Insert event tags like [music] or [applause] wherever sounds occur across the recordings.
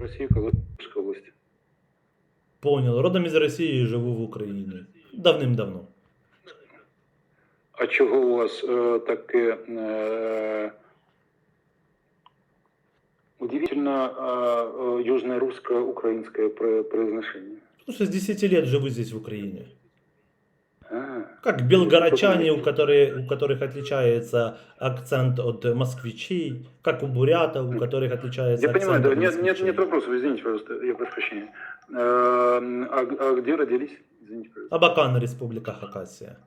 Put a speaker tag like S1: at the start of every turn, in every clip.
S1: Россия, Калужская область.
S2: Понял. Родом из России и живу в Україні. Давним-давно.
S1: А чого у вас э, таке э, удивительно э, э, южно-русско-украинское про- произношение?
S2: Ну, что с 10 лет живу здесь в Украине.
S1: А,
S2: Как белгородчане, у, которые, у которых отличается акцент от москвичей, как у бурятов, у которых отличается
S1: я
S2: акцент
S1: понимаю, да,
S2: от
S1: нет, нет, нет вопросов, извините, пожалуйста, я прошу прощения. Э, а, а где родились? Извините, пожалуйста.
S2: Абакан, Республика Хакасия.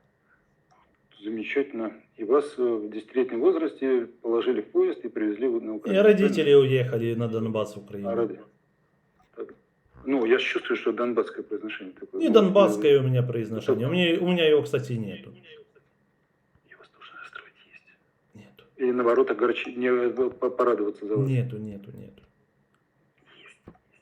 S1: Замечательно. И вас э, в десятилетнем возрасте положили в поезд и привезли в- на
S2: И
S1: Украину.
S2: родители уехали на Донбасс,
S1: А,
S2: Украину.
S1: роди- Так. Ну, я чувствую, что донбасское произношение такое.
S2: И
S1: Ну,
S2: донбасское у меня произношение. У меня, у меня его, кстати, нету.
S1: И должны расстроить есть.
S2: Нету.
S1: Или наоборот, огорчить, не, э, по- порадоваться за вас.
S2: Нету, нету, нету.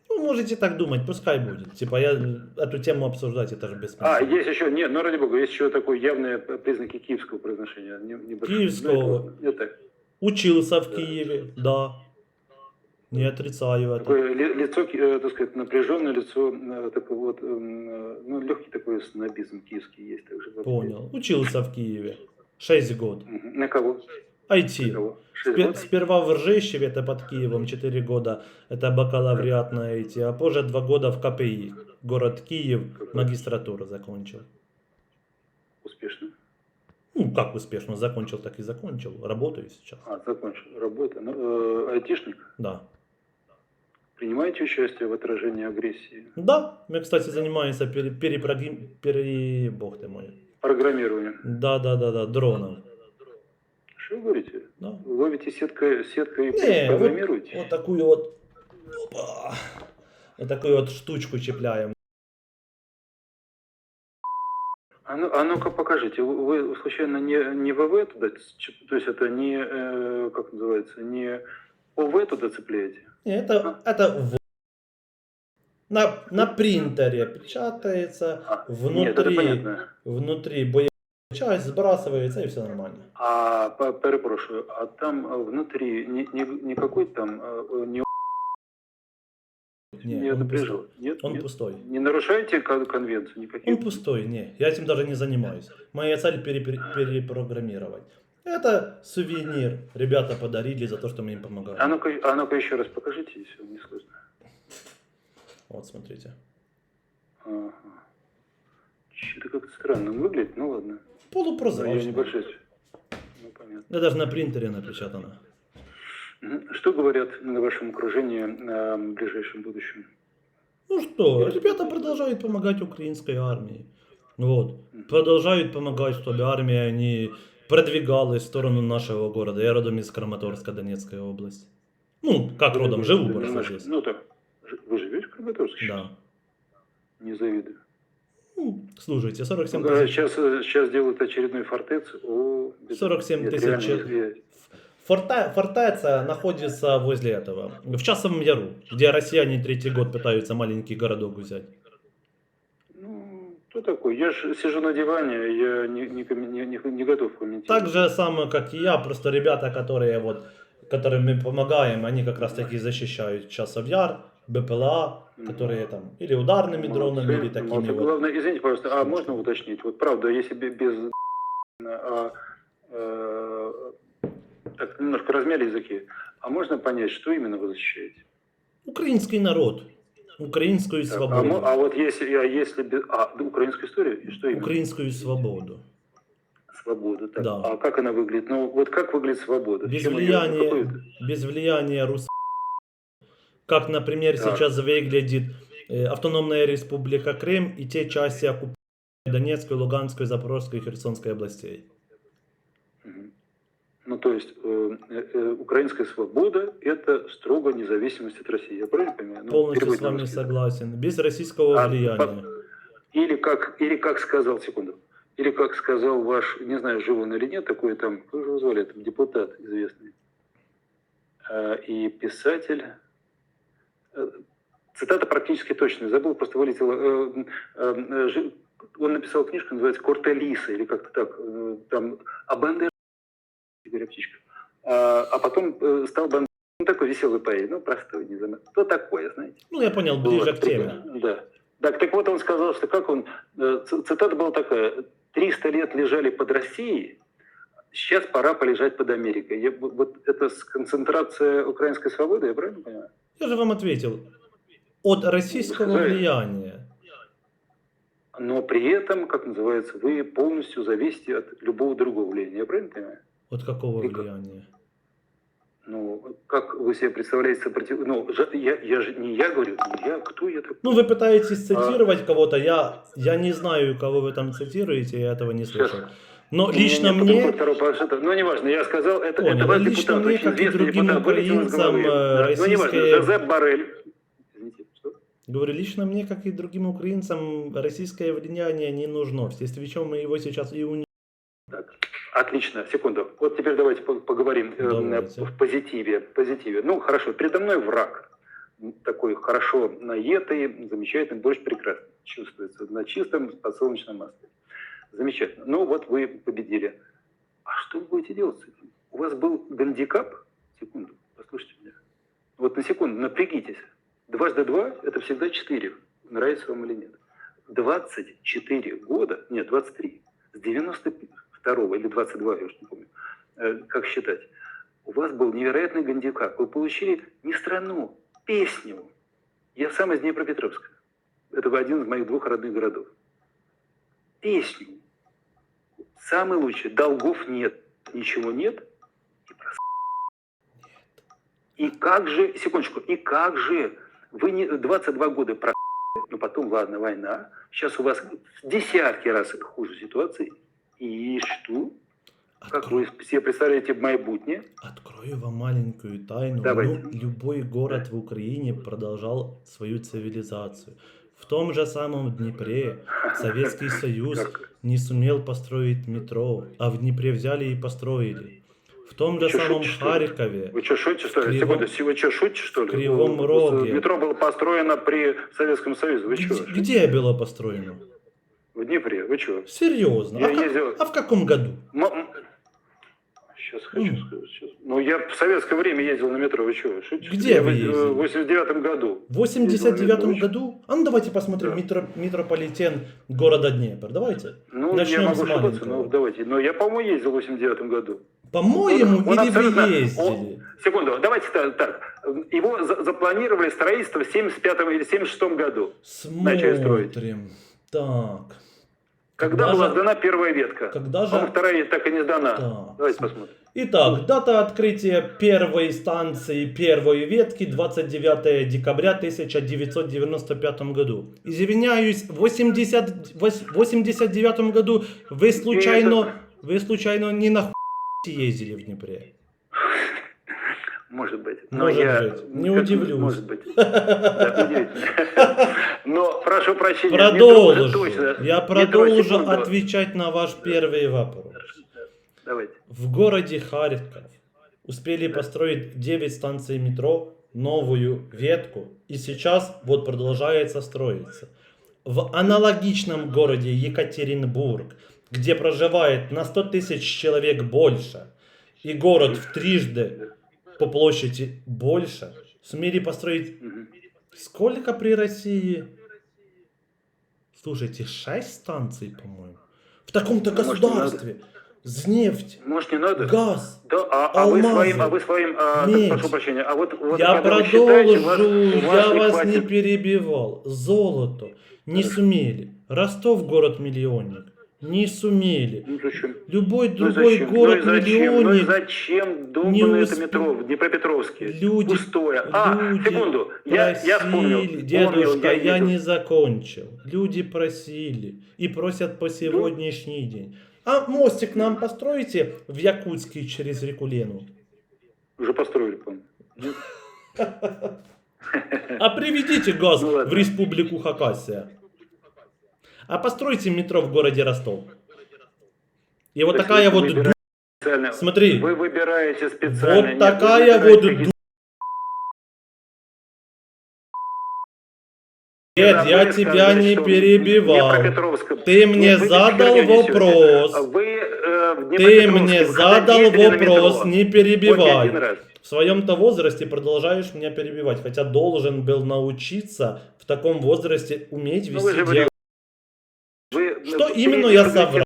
S2: Ну, можете так думать, пускай будет. Типа, я эту тему обсуждать, это же
S1: А,
S2: бессмысленно.
S1: есть еще, нет, ну ради бога, есть еще такое явные признаки киевского произношения. Не, небольшие.
S2: Киевского?
S1: Ну, это так.
S2: Учился в Киеве, да. Не отрицаю это.
S1: Такое ли- лицо, э, так сказать, напряженное лицо, э, такое вот, эм, э, ну, легкий такой снобизм киевский есть также.
S2: Понял. Учился в Киеве. Шесть год.
S1: На кого? На
S2: IT.
S1: кого?
S2: Сперва в Ржищеве, это под Киевом, 4 года, это бакалавриат на IT, а позже 2 года в КПИ, город Киев, магистратуру закончил.
S1: Успешно.
S2: Ну, как успешно, закончил, так и закончил, работаю сейчас.
S1: А, закончил. Работа. Ну, э, айтишник.
S2: Да.
S1: Принимаете участие в отражении агрессии?
S2: Да, я, кстати, занимаюсь пере, перепрограм- пере... Бог ты мой.
S1: Программированием.
S2: Да, да, да, да, дронов.
S1: Что вы говорите?
S2: Да.
S1: Вы ловите сеткой, сеткой и
S2: Не, вот,
S1: программируете?
S2: вот такую вот, опа, вот такую вот штучку чіпляємо.
S1: А, ну, а ну-ка покажите, вы, случайно не, не ВВ туда, то есть это не, э, как называется, не ОВ туда цепляете?
S2: Это, это в... на, на принтере печатается,
S1: А, нет,
S2: внутри, внутри боевая часть сбрасывается и все нормально.
S1: А, перепрошую, а там э, внутри не, не, не какой там, э, не,
S2: Не,
S1: не
S2: он пустой.
S1: Нет,
S2: Он
S1: нет?
S2: пустой.
S1: Не нарушаете кон- конвенцию никаких?
S2: Он пустой, не. Я этим даже не занимаюсь. Моя цель пере- перепрограммировать. Это сувенир. Ребята подарили за то, что мы им помогали.
S1: А ну-ка, а ну-ка еще раз покажите, если не сложно.
S2: Вот, смотрите.
S1: Ага. Что-то как-то странно выглядит, ну ладно. Ну, небольшой. Ну, понятно.
S2: Да даже на принтере напечатано.
S1: Что говорят на вашем окружении о ближайшем будущем?
S2: Ну что, ребята продолжают помогать украинской армии. Вот. Продолжают помогать, чтобы армия не продвигалась в сторону нашего города. Я родом из Краматорска, Донецкая область. Ну, как родом, живу просто здесь.
S1: Ну так, вы живете в Краматорске? сейчас?
S2: Да.
S1: Не завидую.
S2: Ну, слушайте, 47
S1: Да,
S2: тысяч.
S1: сейчас, э, сейчас делают очередной фортец. О, без-
S2: 47
S1: нет,
S2: тысяч
S1: реально,
S2: Форта, фортеца находится возле этого, в Часовом Яру, где россияне третий год пытаются маленький городок взять.
S1: Ну, кто такой? Я же сижу на диване, я не, не, не, не- готов комментировать.
S2: Так же самое, как и я, просто ребята, которые вот, которым мы помогаем, они как раз таки защищают Часов Яр, БПЛА, которые там или ударными дронами,
S1: Молодцы,
S2: или такими
S1: молодцы.
S2: вот.
S1: Главное, извините, пожалуйста, а можно уточнить? Вот правда, если бе- без... А, э, так, немножко размяли языки. А можно понять, что именно вы защищаете?
S2: Украинский народ, украинскую
S1: а,
S2: свободу,
S1: мо- а вот если, а если. А, да, украинская история? И что именно?
S2: украинскую свободу.
S1: Свобода. Так.
S2: Да.
S1: А как она выглядит? Ну, вот как выглядит свобода?
S2: Без
S1: Чем
S2: влияния, без влияния рус... Как, например,
S1: Так.
S2: сейчас выглядит э, автономная республика Крым и те части оккупированной Донецкой, Луганской, Запорожской и Херсонской областей.
S1: Ну, то есть, э, э, украинская свобода – это строго независимость от России. Я правильно понимаю? Ну,
S2: Полностью с вами согласен. Без российского
S1: А,
S2: влияния.
S1: по- Или как, или как сказал, секунду, или как сказал ваш, не знаю, жив он или нет, такой там, как же его звали, там, депутат известный, э, и писатель, э, цитата практически точная, забыл, просто вылетела, э, э, э, он написал книжку, называется «Кортелиса», или как-то так, э, там, а Бандера, Игорь Птичка, а, а потом э, стал Бандера такой веселый парень, ну, простой, не знаю. Кто такое, знаете?
S2: Ну, я понял, ближе
S1: Вот,
S2: к теме.
S1: Да. Так, так вот он сказал, что как он, э, цитата была такая, 300 лет лежали под Россией, сейчас пора полежать под Америкой. Я- вот это с- концентрация украинской свободы, я правильно понимаю?
S2: Я же вам ответил. От российского
S1: Сказали.
S2: влияния.
S1: Но при этом, как называется, вы полностью зависите от любого другого влияния, я правильно понимаю?
S2: От какого
S1: И
S2: влияния?
S1: Ну, как вы себе представляете сопротив... Ну, я, я же не я говорю, не я, кто я такой?
S2: Ну, вы пытаетесь
S1: А.
S2: цитировать кого-то, я, я не знаю, кого вы там цитируете, я этого не слышал. Но
S1: меня
S2: лично мне,
S1: планшета. Ну, неважно, я сказал, это,
S2: Понял.
S1: это ваш
S2: Лично
S1: депутат,
S2: мне,
S1: очень
S2: как и другим
S1: депутат,
S2: украинцам,
S1: головы.
S2: э,
S1: Ну, неважно,
S2: российские-
S1: Жозеп Барель. Извините, что?
S2: говорю, лично мне, как и другим украинцам, российское влияние не нужно. В связи мы его сейчас и уни...
S1: Отлично, секунду. Вот теперь давайте по- поговорим э,
S2: Давайте.
S1: в позитиве. позитиве. Ну, хорошо, передо мной враг. Такой хорошо наетый, замечательный, борщ прекрасно чувствуется на чистом подсолнечном масле. Замечательно. Ну, вот вы победили. А что вы будете делать с этим? У вас был гандикап? Секунду, послушайте меня. Вот на секунду, напрягитесь. Дважды два – это всегда четыре. Нравится вам или нет. 24 года, нет, 23, с 92 или 22, я уж не помню, э, как считать, у вас был невероятный гандикап. Вы получили не страну, песню. Я сам из Днепропетровска. Это один из моих двух родных городов. Песню. Самый лучший. Долгов нет, ничего нет. И, прос- и как же, секундочку, и как же вы не 22 года про ну потом, ладно, война. Сейчас у вас десятки раз хуже ситуации. И что? Как
S2: Открою,
S1: вы себе представляете майбутнее?
S2: открою вам маленькую тайну.
S1: Давайте.
S2: Лю- любой город в Украине продолжал свою цивилизацию. В том же самом Днепре Советский [laughs] Союз
S1: Как?
S2: не сумел построить метро, а в Днепре взяли и построили. В том же самом
S1: шутите?
S2: Харькове
S1: Вы что, шутите, что ли?
S2: Кривом-
S1: Секунду, вы что, шутите, что ли?
S2: Кривом
S1: Ну,
S2: Роге.
S1: Метро было построено при Советском Союзе. Вы
S2: где,
S1: что?
S2: где было построено?
S1: В Днепре, вы что?
S2: Серьезно?
S1: Я
S2: а, как-
S1: ездил-
S2: а в каком году?
S1: Сейчас хочу
S2: М.
S1: сказать. Сейчас. Ну, я в советское время ездил на метро. Вы что, шутите?
S2: Где
S1: я
S2: вы ездили?
S1: В 89 году.
S2: В 89
S1: Очень.
S2: году? А ну давайте посмотрим
S1: Да.
S2: метро- метрополитен города Днепр. Давайте.
S1: Ну,
S2: Начнем
S1: я
S2: с
S1: могу ошибаться,
S2: маленького.
S1: но давайте. Но я, по-моему, ездил в 89 году.
S2: По-моему,
S1: Он- он
S2: или
S1: абсолютно-
S2: вы ездили?
S1: Секунду, давайте та- так. Его за- запланировали строительство в 75 или 76 году. начали строить.
S2: Смотрим. Так.
S1: Когда,
S2: Когда
S1: была
S2: же-
S1: сдана первая ветка.
S2: Когда же...
S1: По-моему, вторая так и не сдана.
S2: Так.
S1: Давайте посмотрим.
S2: Итак, дата открытия первой станции первой ветки 29 декабря 1995 году. Извиняюсь, в 80, вось- 89 году вы случайно, вы случайно не на ездили в Днепре?
S1: Может быть.
S2: Может
S1: я,
S2: быть. Не
S1: как-
S2: удивлюсь.
S1: Может быть. [laughs] Да, удивительно. Но прошу прощения.
S2: Продолжу.
S1: точно.
S2: Я продолжу отвечать на ваш первый вопрос.
S1: Давайте.
S2: В городе Харьков успели построить 9 станций метро, новую ветку, и сейчас вот продолжается строиться. В аналогичном городе Екатеринбург, где проживает на 100 тысяч человек больше, и город в трижды по площади больше, сумели построить сколько при России? Слушайте, 6 станций, по-моему. В таком-то
S1: Ну, может,
S2: государстве. С нефть,
S1: Может, не надо?
S2: газ.
S1: Да, а, а вы своим, а вы своим, а,
S2: Медь.
S1: прошу прощения, а вот, вот
S2: Я продолжу,
S1: считаете, вас-
S2: я вас
S1: хватит-
S2: не перебивал. Золото. Не сумели. Ростов город-миллионник. Не сумели.
S1: Ну зачем?
S2: Любой
S1: Ну
S2: другой
S1: зачем? Ну зачем? Ну и
S2: город-миллионник.
S1: зачем долго
S2: не
S1: это
S2: усп-
S1: метро в Днепропетровске?
S2: Люди,
S1: Пустое. А,
S2: люди
S1: секунду, я, я вспомнил.
S2: просили,
S1: Вспомнил,
S2: дедушка, я,
S1: еду.
S2: не закончил. Люди просили и просят по сегодняшний день. А мостик нам построите в Якутске через реку Лену?
S1: Уже построили, по-моему. Нет? [laughs]
S2: А приведите газ
S1: Ну
S2: в республику Хакасия. А постройте метро в городе Ростов. И вот
S1: То
S2: такая вот... ду- Смотри,
S1: Вы выбираете специально.
S2: вот
S1: нет,
S2: такая вот... ду-
S1: Забыли
S2: я тебя
S1: сказать,
S2: не перебивал. Ты мне
S1: Нет, вы
S2: задал вопрос.
S1: Вы, э,
S2: Ты мне задал вопрос, не перебивай. в своем-то возрасте продолжаешь меня перебивать, хотя должен был научиться в таком возрасте уметь
S1: Ну,
S2: вести
S1: вы,
S2: Что
S1: вы
S2: именно я соврал?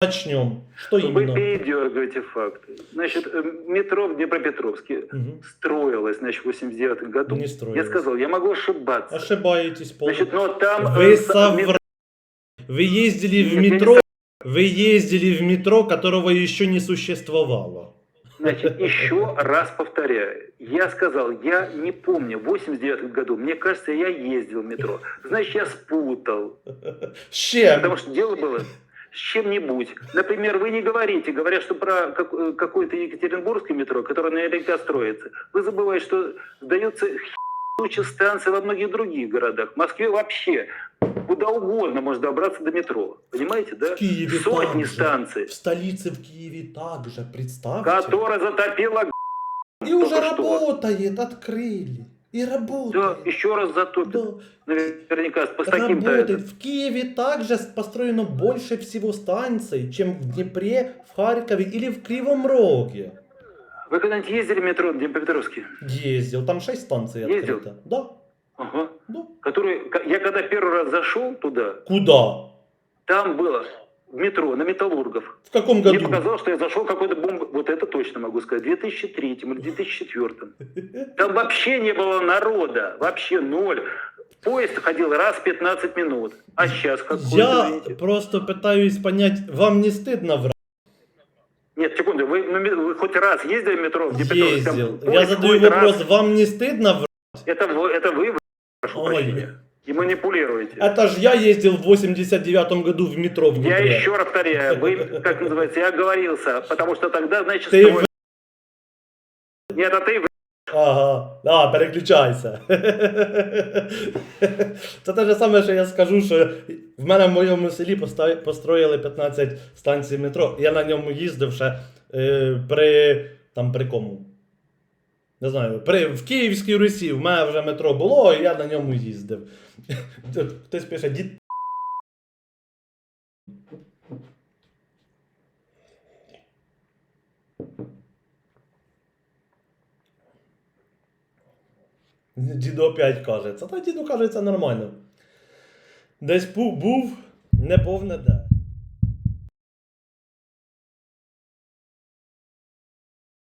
S2: Начнем. Что
S1: Вы
S2: именно?
S1: передергиваете факты. Значит, э, метро в Днепропетровске
S2: Мгм.
S1: строилось, значит, в 89 году.
S2: Не
S1: Я
S2: строилось.
S1: сказал, я могу ошибаться.
S2: Ошибаетесь полностью.
S1: Значит, но там...
S2: Вы
S1: э,
S2: соврали. Вы ездили в
S1: я
S2: метро, вы ездили в метро, которого еще не существовало.
S1: Значит, еще раз повторяю. Я сказал, я не помню, в 89 году, мне кажется, я ездил в метро. Значит, я спутал.
S2: С чем?
S1: Потому что дело было с чем-нибудь. Например, вы не говорите, говорят, что про как- э, какое-то Екатеринбургское метро, которое наверняка строится. Вы забываете, что сдается куча станций во многих других городах. В Москве вообще куда угодно можно добраться до метро. Понимаете, да?
S2: В Киеве
S1: Сотни
S2: также.
S1: станций,
S2: В столице в Киеве также, представьте.
S1: которая затопила
S2: И уже
S1: только что.
S2: работает, открыли. И
S1: Да,
S2: работает.
S1: еще раз затопит.
S2: Да.
S1: Наверняка с таким-то...
S2: Работает. В Киеве также построено больше всего станций, чем в Днепре, в Харькове или в Кривом Роге.
S1: Вы когда-нибудь ездили в метро Днепропетровске?
S2: Ездил, там 6 станций
S1: Ездил?
S2: открыто. Да,
S1: Ага.
S2: да.
S1: Который, я когда первый раз зашел туда,
S2: Куда?
S1: там было в метро, на Металлургов.
S2: В каком
S1: Мне
S2: году?
S1: показалось, что я зашел в какой-то бомб... Вот это точно могу сказать. В 2003 или 2004. [laughs] Там вообще не было народа. Вообще ноль. Поезд ходил раз в 15 минут. А сейчас какой
S2: Я
S1: извините?
S2: просто пытаюсь понять, вам не стыдно врать?
S1: Нет, секунду. Вы, ме- вы хоть раз ездили в метро в Днепропетровске? Там
S2: Ездил. Я
S1: поезд
S2: задаю
S1: ходит
S2: вопрос,
S1: раз.
S2: вам не стыдно врать?
S1: Это, вы- это вы, прошу
S2: Ой.
S1: прощения, и манипулируете.
S2: Это ж я ездил в 89 году в метро в
S1: Я
S2: Днепре.
S1: еще раз повторяю, вы, как называется, я оговорился, потому что тогда, значит,
S2: Ты
S1: строили- Нет, а ты в-
S2: Ага, а, переключайся. [laughs] Це те ж саме, що я скажу, що в мене в моєму селі поста- построїли 15 станцій метро. Я на ньому їздив ще е, при. там при кому? Не знаю, при, в Київській Русі в мене вже метро було, і я на ньому їздив. [laughs] Хтось пише, дід. Діду опять каже, це та діду каже, це нормально. Десь був, не повне де.